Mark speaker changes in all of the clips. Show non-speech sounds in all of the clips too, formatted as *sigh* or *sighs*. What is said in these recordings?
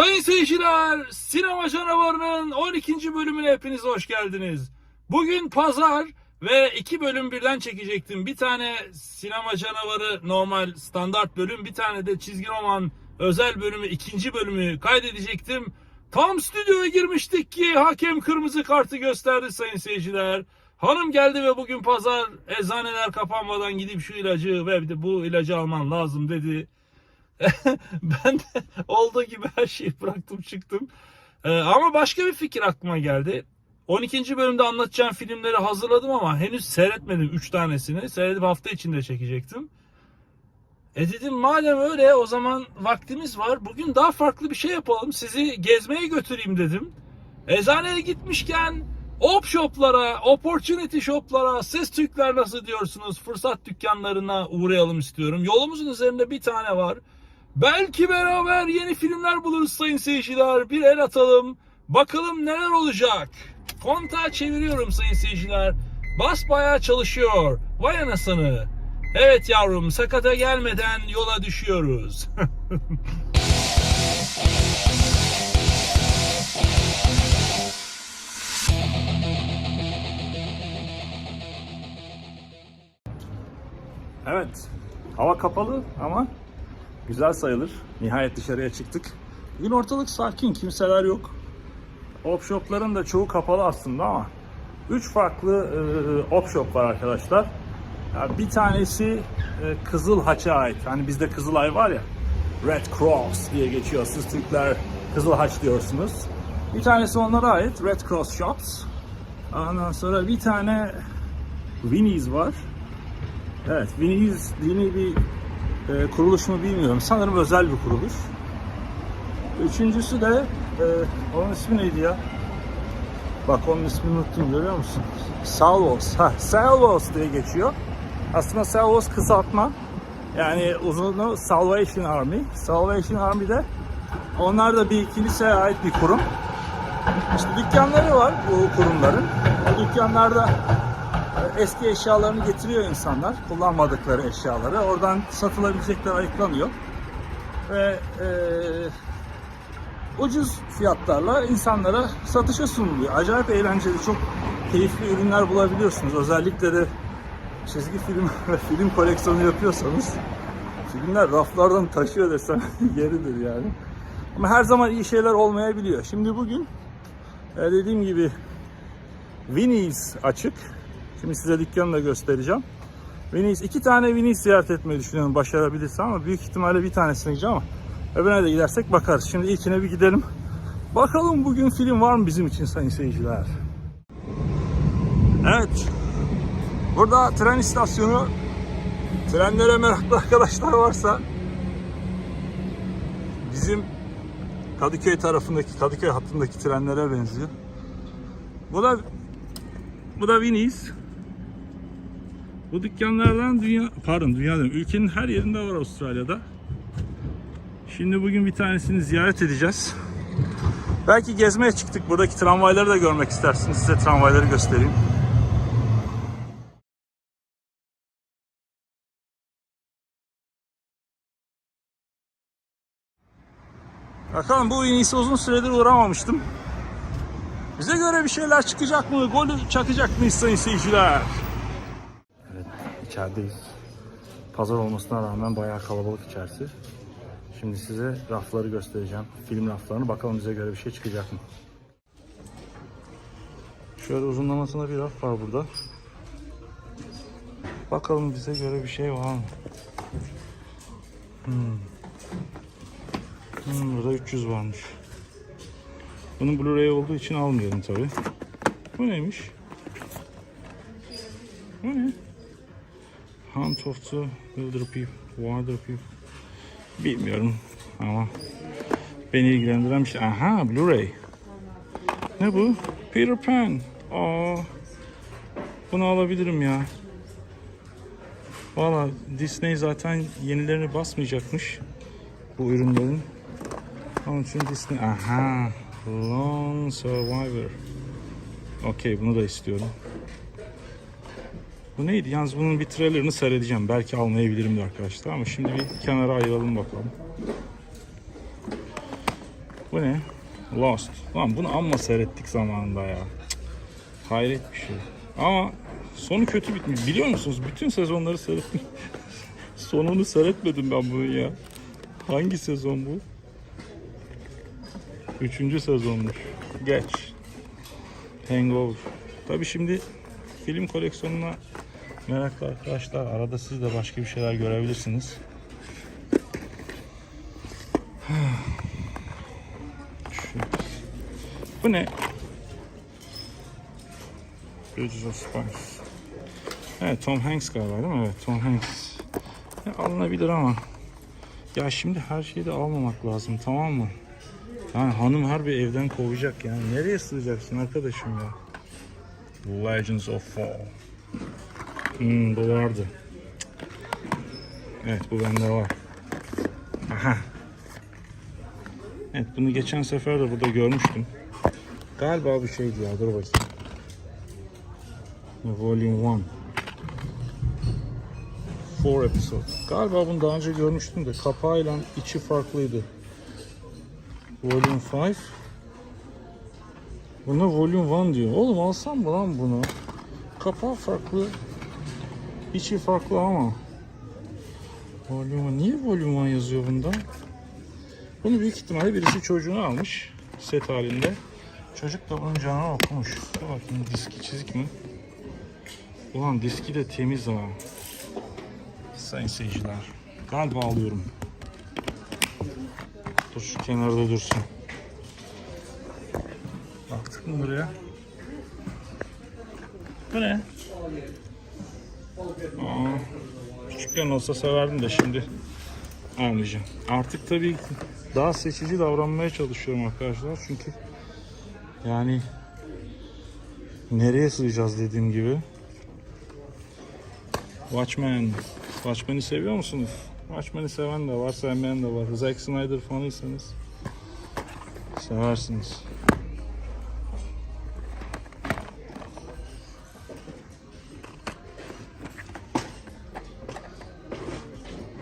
Speaker 1: Sayın seyirciler, Sinema Canavarı'nın 12. bölümüne hepiniz hoş geldiniz. Bugün pazar ve iki bölüm birden çekecektim. Bir tane Sinema Canavarı normal standart bölüm, bir tane de çizgi roman özel bölümü, ikinci bölümü kaydedecektim. Tam stüdyoya girmiştik ki hakem kırmızı kartı gösterdi sayın seyirciler. Hanım geldi ve bugün pazar eczaneler kapanmadan gidip şu ilacı ve bu ilacı alman lazım dedi. *laughs* ben de olduğu gibi her şeyi bıraktım çıktım. Ee, ama başka bir fikir aklıma geldi. 12. bölümde anlatacağım filmleri hazırladım ama henüz seyretmedim 3 tanesini. Seyredip hafta içinde çekecektim. E dedim madem öyle o zaman vaktimiz var. Bugün daha farklı bir şey yapalım. Sizi gezmeye götüreyim dedim. Eczaneye gitmişken op shoplara, opportunity shoplara, ses Türkler nasıl diyorsunuz fırsat dükkanlarına uğrayalım istiyorum. Yolumuzun üzerinde bir tane var. Belki beraber yeni filmler buluruz sayın seyirciler. Bir el atalım. Bakalım neler olacak. Kontağı çeviriyorum sayın seyirciler. Bas bayağı çalışıyor. Vay anasını. Evet yavrum sakata gelmeden yola düşüyoruz. *laughs* evet. Hava kapalı ama güzel sayılır. Nihayet dışarıya çıktık. Bugün ortalık sakin, kimseler yok. Op shop'ların da çoğu kapalı aslında ama 3 farklı e, op shop var arkadaşlar. Ya bir tanesi e, Kızıl Haç'a ait. Hani bizde Kızılay var ya. Red Cross diye geçiyor. Siz Türkler Kızıl Haç diyorsunuz. Bir tanesi onlara ait. Red Cross Shops. Ondan sonra bir tane Winnie's var. Evet, Winnie's dini bir e, kuruluş mu bilmiyorum. Sanırım özel bir kuruluş. Üçüncüsü de e, onun ismi neydi ya? Bak onun ismini unuttum görüyor musun? Salvos. Ha, Salvos diye geçiyor. Aslında Salvos kısaltma. Yani uzunu Salvation Army. Salvation Army'de onlar da bir kiliseye ait bir kurum. İşte dükkanları var bu kurumların. O dükkanlarda eski eşyalarını getiriyor insanlar. Kullanmadıkları eşyaları. Oradan satılabilecekler ayıklanıyor. Ve e, ucuz fiyatlarla insanlara satışa sunuluyor. Acayip eğlenceli, çok keyifli ürünler bulabiliyorsunuz. Özellikle de çizgi film ve *laughs* film koleksiyonu yapıyorsanız filmler raflardan taşıyor desem *laughs* yeridir yani. Ama her zaman iyi şeyler olmayabiliyor. Şimdi bugün e, dediğim gibi Winnie's açık. Şimdi size dükkanı da göstereceğim. Winnie's, iki tane Winnie's ziyaret etmeyi düşünüyorum başarabilirsem ama büyük ihtimalle bir tanesine gideceğim ama öbürüne de gidersek bakarız. Şimdi ilkine bir gidelim. Bakalım bugün film var mı bizim için sayın seyirciler? Evet. Burada tren istasyonu. Trenlere meraklı *laughs* arkadaşlar varsa bizim Kadıköy tarafındaki, Kadıköy hattındaki trenlere benziyor. Bu da bu da Winnie's. Bu dükkanlardan dünya, pardon dünya ülkenin her yerinde var Avustralya'da. Şimdi bugün bir tanesini ziyaret edeceğiz. Belki gezmeye çıktık. Buradaki tramvayları da görmek istersiniz. Size tramvayları göstereyim. Bakalım bu Winnie's'e uzun süredir uğramamıştım. Bize göre bir şeyler çıkacak mı? Golü çakacak mıyız sayın seyirciler? İçerideyiz. Pazar olmasına rağmen bayağı kalabalık içerisi. Şimdi size rafları göstereceğim. Film raflarını. Bakalım bize göre bir şey çıkacak mı? Şöyle uzunlamasına bir raf var burada. Bakalım bize göre bir şey var mı? Hmm. Hmm, burada 300 varmış. Bunun Blu-ray olduğu için almıyorum tabi. Bu neymiş? Bu ne? Hunt of the Wilder People. Wilder People. Bilmiyorum ama beni ilgilendiren bir şey. Aha Blu-ray. Ne bu? Peter Pan. Aa, bunu alabilirim ya. Valla Disney zaten yenilerini basmayacakmış bu ürünlerin. Onun için Disney. Aha. Long Survivor. Okey bunu da istiyorum. Bu neydi? Yalnız bunun bir trailerını seyredeceğim. Belki almayabilirim de arkadaşlar ama şimdi bir kenara ayıralım bakalım.
Speaker 2: Bu ne? Lost. Lan bunu amma seyrettik zamanında ya. Cık. Hayret bir şey. Ama sonu kötü bitmiş. Biliyor musunuz? Bütün sezonları seyrettim. *laughs* Sonunu seyretmedim ben bunun ya. Hangi sezon bu? Üçüncü sezonmuş. Geç. Hangover. Tabi şimdi film koleksiyonuna meraklı arkadaşlar arada siz de başka bir şeyler görebilirsiniz. *sighs* Bu ne? Bridges of Spice. Evet Tom Hanks galiba değil mi? Evet Tom Hanks. Ya, alınabilir ama ya şimdi her şeyi de almamak lazım tamam mı? Yani hanım her bir evden kovacak yani. Nereye sığacaksın arkadaşım ya? Legends of Fall. Hmm, bu vardı. Evet bu bende var. Aha. Evet bunu geçen sefer de burada görmüştüm. Galiba bu şeydi ya dur bakayım. Volume 1. 4 episode. Galiba bunu daha önce görmüştüm de kapağıyla içi farklıydı. Volume 5. Buna Volume 1 diyor. Oğlum alsam mı lan bunu? Kapağı farklı. İçi farklı ama. Volume Niye Volume 1 yazıyor bunda? Bunu büyük ihtimalle birisi çocuğuna almış. Set halinde. Çocuk da bunun canını okumuş. Dur diski çizik mi? Ulan diski de temiz ha. Sayın seyirciler. Galiba alıyorum. Dur şu kenarda dursun. Baktık mı buraya? Bu ne? Aa, küçükken olsa severdim de şimdi almayacağım. Artık tabii daha seçici davranmaya çalışıyorum arkadaşlar. Çünkü yani nereye sığacağız dediğim gibi. Watchmen. Watchmen'i seviyor musunuz? Watchmen'i seven de var, sevmeyen de var. Zack Snyder fanıysanız seversiniz.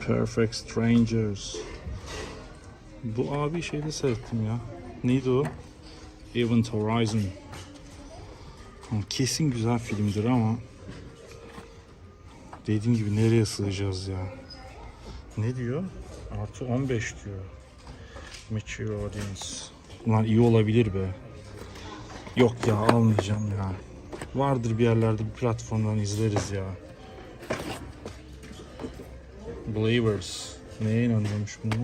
Speaker 2: Perfect Strangers. Bu abi şeyde seyrettim ya. Neydi o? Event Horizon. Kesin güzel filmdir ama dediğim gibi nereye sığacağız ya? Ne diyor? Artı 15 diyor. Mature audience. Ulan iyi olabilir be. Yok ya almayacağım ya. Vardır bir yerlerde bir platformdan izleriz ya. Believers. Neye inanıyormuş bunu?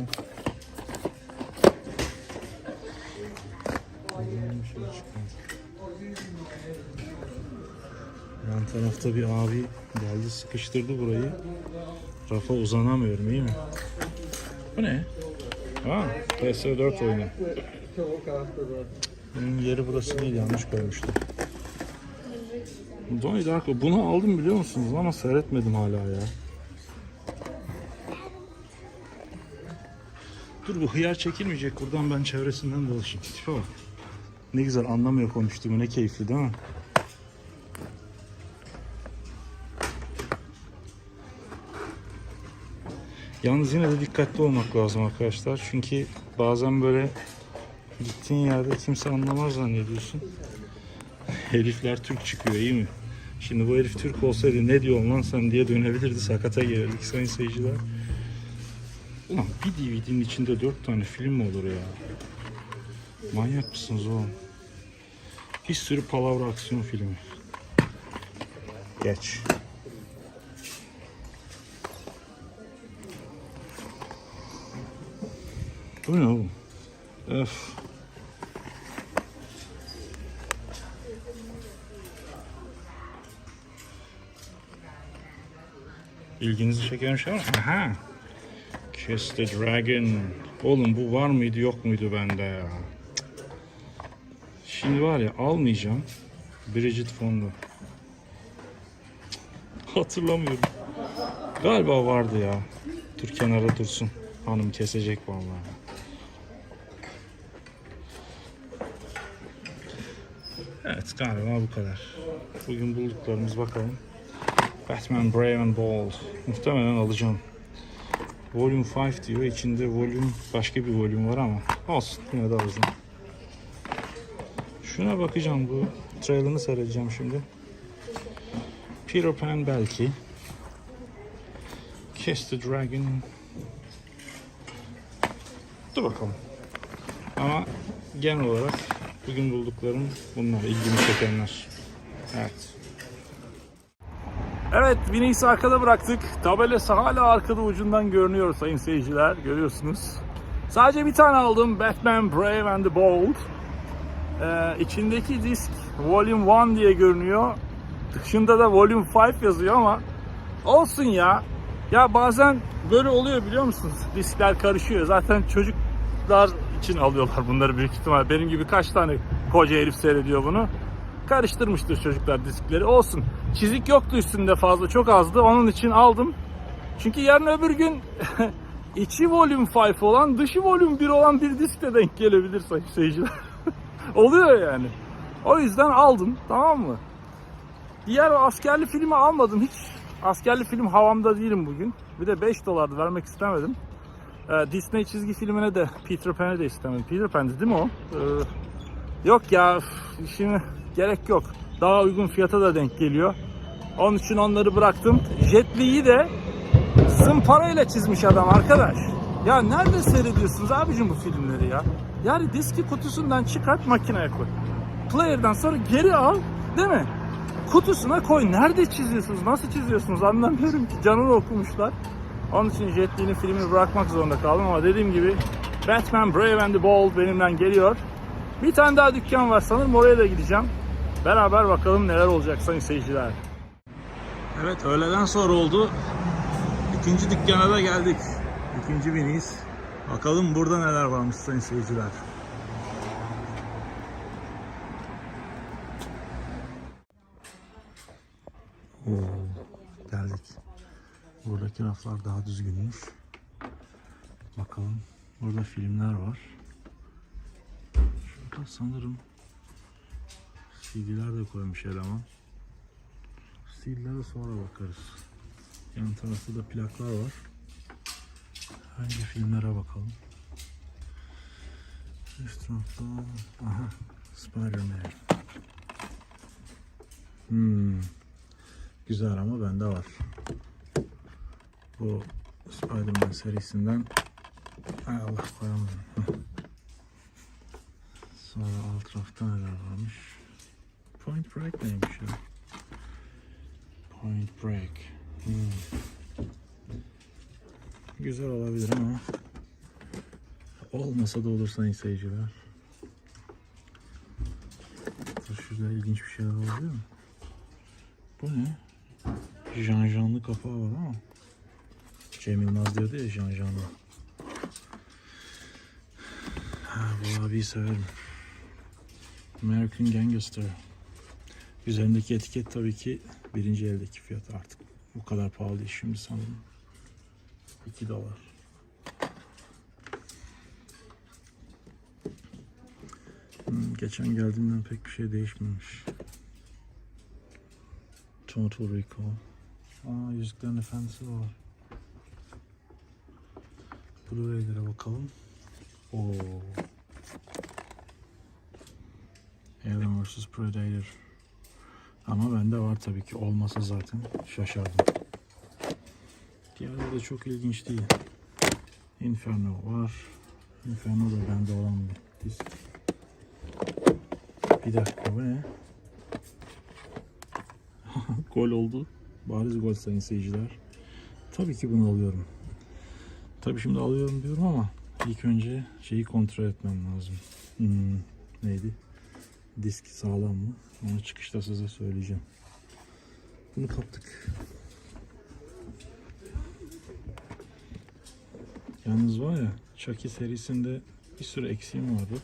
Speaker 2: Yan tarafta bir abi geldi sıkıştırdı burayı. Rafa uzanamıyorum iyi mi? Bu ne? Ha, PS4 oyunu. Bunun yeri burası değil yanlış koymuştum. Donnie Darko bunu aldım biliyor musunuz ama seyretmedim hala ya. Dur bu hıyar çekilmeyecek buradan ben çevresinden dolaşayım. Tipe bak. Ne güzel anlamıyor konuştuğumu ne keyifli değil mi? Yalnız yine de dikkatli olmak lazım arkadaşlar. Çünkü bazen böyle gittiğin yerde kimse anlamaz zannediyorsun. Herifler Türk çıkıyor iyi mi? Şimdi bu herif Türk olsaydı ne diyor lan sen diye dönebilirdi. Sakata gelirdik sayın seyirciler. Ulan bir DVD'nin içinde dört tane film mi olur ya? Manyak mısınız oğlum? Bir sürü palavra aksiyon filmi. Geç. Bu ne oğlum? Öf. İlginizi çeken şey var mı? Aha. Kiss the Dragon. Oğlum bu var mıydı yok muydu bende ya? Şimdi var ya almayacağım. Bridget Fonda. Hatırlamıyorum. Galiba vardı ya. Dur kenara dursun. Hanım kesecek vallahi. Evet galiba bu kadar. Bugün bulduklarımız bakalım. Batman Brave and Bold. Muhtemelen alacağım. Volume 5 diyor. İçinde volume başka bir volume var ama olsun yine de alacağım. Şuna bakacağım bu trailerını seyredeceğim şimdi. Peter Pan belki. Kiss the Dragon. Dur bakalım. Ama genel olarak bugün bulduklarım bunlar. ilgimi çekenler. Evet.
Speaker 1: Evet Vinix'i arkada bıraktık. Tabelası hala arkada ucundan görünüyor sayın seyirciler. Görüyorsunuz. Sadece bir tane aldım. Batman Brave and the Bold. Ee, içindeki disk Volume 1 diye görünüyor. Dışında da Volume 5 yazıyor ama olsun ya. Ya bazen böyle oluyor biliyor musunuz? Diskler karışıyor. Zaten çocuklar için alıyorlar bunları büyük ihtimal. Benim gibi kaç tane koca herif seyrediyor bunu. Karıştırmıştır çocuklar diskleri. Olsun. Çizik yoktu üstünde fazla. Çok azdı. Onun için aldım. Çünkü yarın öbür gün *laughs* içi Volume 5 olan, dışı Volume 1 olan bir disk de denk gelebilir sayın seyirciler. *laughs* Oluyor yani. O yüzden aldım. Tamam mı? Diğer askerli filmi almadım. Hiç askerli film havamda değilim bugün. Bir de 5 dolardı vermek istemedim. Ee, Disney çizgi filmine de Peter Pan'e de istemedim. Peter Pan'di değil mi o? Ee, yok ya şimdi gerek yok. Daha uygun fiyata da denk geliyor. Onun için onları bıraktım. Jet Li'yi de zımparayla çizmiş adam arkadaş. Ya nerede seyrediyorsunuz abicim bu filmleri ya? Yani diski kutusundan çıkart makineye koy. Player'dan sonra geri al değil mi? Kutusuna koy. Nerede çiziyorsunuz? Nasıl çiziyorsunuz? Anlamıyorum ki. Canını okumuşlar. Onun için Jet Li'nin filmini bırakmak zorunda kaldım ama dediğim gibi Batman Brave and the Bold benimden geliyor. Bir tane daha dükkan var sanırım oraya da gideceğim. Beraber bakalım neler olacak sayın seyirciler. Evet öğleden sonra oldu. İkinci dükkana da geldik. İkinci biniyiz. Bakalım burada neler varmış sayın seyirciler.
Speaker 2: Oo, geldik. Buradaki raflar daha düzgünmüş. Bakalım. Burada filmler var. Şurada sanırım CD'ler de koymuş eleman. CD'lere sonra bakarız. Yan tarafta da plaklar var. Önce filmlere bakalım. Üst tarafta aha Spider-Man. Hmm. Güzel ama bende var. Bu Spider-Man serisinden Ay Allah koyamadım. Sonra alt tarafta neler varmış? Point Break neymiş ya? Point Break. Hmm. Güzel olabilir ama olmasa da olur sayın seyirciler. Şurada ilginç bir şeyler oluyor mu? Bu ne? Jean Jean'lı kapağı var ama. Cem Yılmaz diyordu ya Jean Jean'lı. Ha, bu abiyi severim. American Gangster. Üzerindeki etiket tabii ki birinci eldeki fiyat artık. Bu kadar pahalı değil şimdi sanırım. 2 dolar. Hmm, geçen geldiğimden pek bir şey değişmemiş. Total Recall. Aa Yüzüklerin Efendisi var. Blu-ray'lere bakalım. Oo. Alien vs Predator. Ama bende var tabii ki. Olmasa zaten şaşardım. Diğerleri de çok ilginç değil. Inferno var. Inferno da bende olan bir disk. Bir dakika bu ne? *laughs* gol oldu. Bariz gol sayın seyirciler. Tabii ki bunu alıyorum. Tabii şimdi alıyorum diyorum ama ilk önce şeyi kontrol etmem lazım. Hmm, neydi? Disk sağlam mı? Onu çıkışta size söyleyeceğim. Bunu kaptık. Yalnız var ya Chucky serisinde bir sürü eksiğim vardı.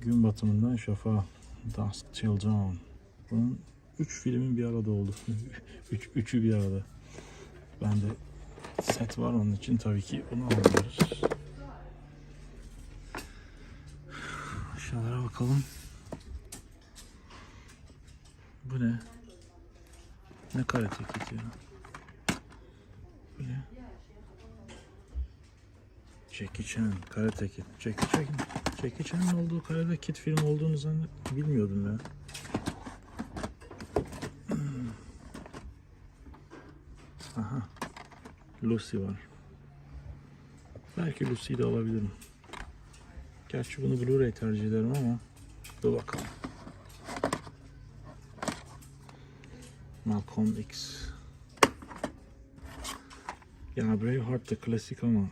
Speaker 2: Gün batımından şafağa. Dusk Till Dawn. Bunun üç filmin bir arada oldu. *laughs* üç, üçü bir arada. Bende set var onun için tabii ki onu alıyoruz. bakalım. Bu ne? Ne kare teketi ya? Bu? Jackie Chan, Karate Kid. Jackie Chan, Jackie Chan'ın olduğu Karate Kid film olduğunu zannet bilmiyordum ya. Hmm. Aha. Lucy var. Belki Lucy'yi de alabilirim. Gerçi bunu Blu-ray tercih ederim ama dur bakalım. Malcolm X. Ya Braveheart da klasik ama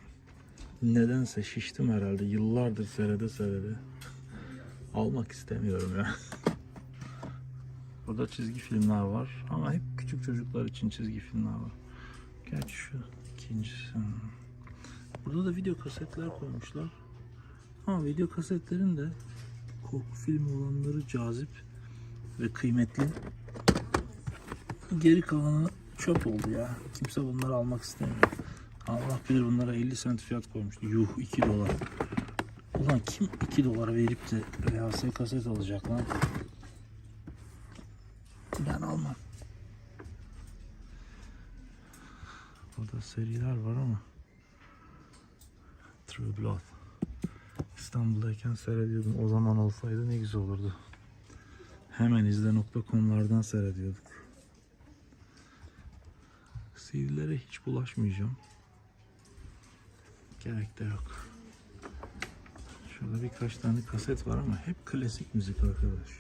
Speaker 2: nedense şiştim herhalde. Yıllardır seyrede seyrede. Almak istemiyorum ya. Burada çizgi filmler var ama hep küçük çocuklar için çizgi filmler var. Gerçi şu ikincisi. Burada da video kasetler koymuşlar. Ama video kasetlerin de korku filmi olanları cazip ve kıymetli. Geri kalanı çöp oldu ya. Kimse bunları almak istemiyor. Allah bilir bunlara 50 sent fiyat koymuştu. Yuh 2 dolar. Ulan kim 2 dolara verip de VHS kaset alacak lan? Ben almam. Burada seriler var ama True Blood. İstanbul'dayken seyrediyordum. O zaman olsaydı ne güzel olurdu. Hemen izle.com'lardan seyrediyorduk. CD'lere hiç bulaşmayacağım. Gerek de yok. Şurada birkaç tane kaset var ama hep klasik müzik arkadaş.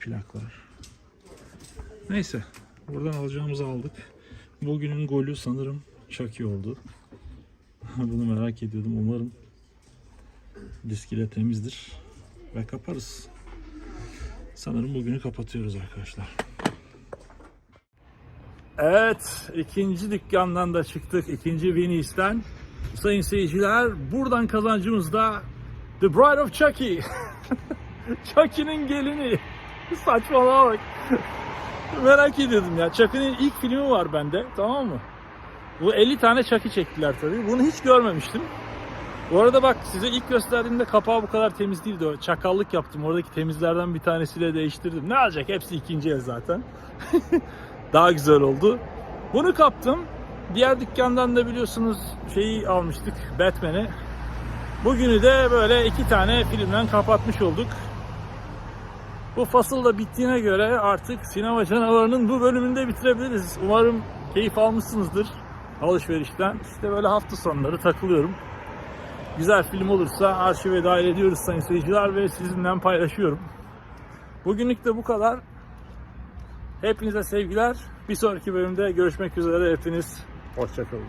Speaker 2: Plaklar. Neyse. Buradan alacağımızı aldık. Bugünün golü sanırım Chucky oldu. *laughs* Bunu merak ediyordum. Umarım disk ile temizdir. Ve kaparız. Sanırım bugünü kapatıyoruz arkadaşlar. Evet, ikinci dükkandan da çıktık. ikinci Winnie's'ten. Sayın seyirciler, buradan kazancımız da The Bride of Chucky. *laughs* Chucky'nin gelini. Saçmalama bak. Merak ediyordum ya. Chucky'nin ilk filmi var bende, tamam mı? Bu 50 tane Chucky çektiler tabii. Bunu hiç görmemiştim. Bu arada bak size ilk gösterdiğimde kapağı bu kadar temiz değildi. Çakallık yaptım. Oradaki temizlerden bir tanesiyle değiştirdim. Ne alacak? Hepsi ikinci el zaten. *laughs* Daha güzel oldu. Bunu kaptım. Diğer dükkandan da biliyorsunuz şeyi almıştık. Batman'i. Bugünü de böyle iki tane filmden kapatmış olduk. Bu fasıl da bittiğine göre artık sinema canavarının bu bölümünde bitirebiliriz. Umarım keyif almışsınızdır alışverişten. İşte böyle hafta sonları takılıyorum. Güzel film olursa arşive dahil ediyoruz sayın seyirciler ve sizinle paylaşıyorum. Bugünlük de bu kadar. Hepinize sevgiler. Bir sonraki bölümde görüşmek üzere. Hepiniz hoşçakalın.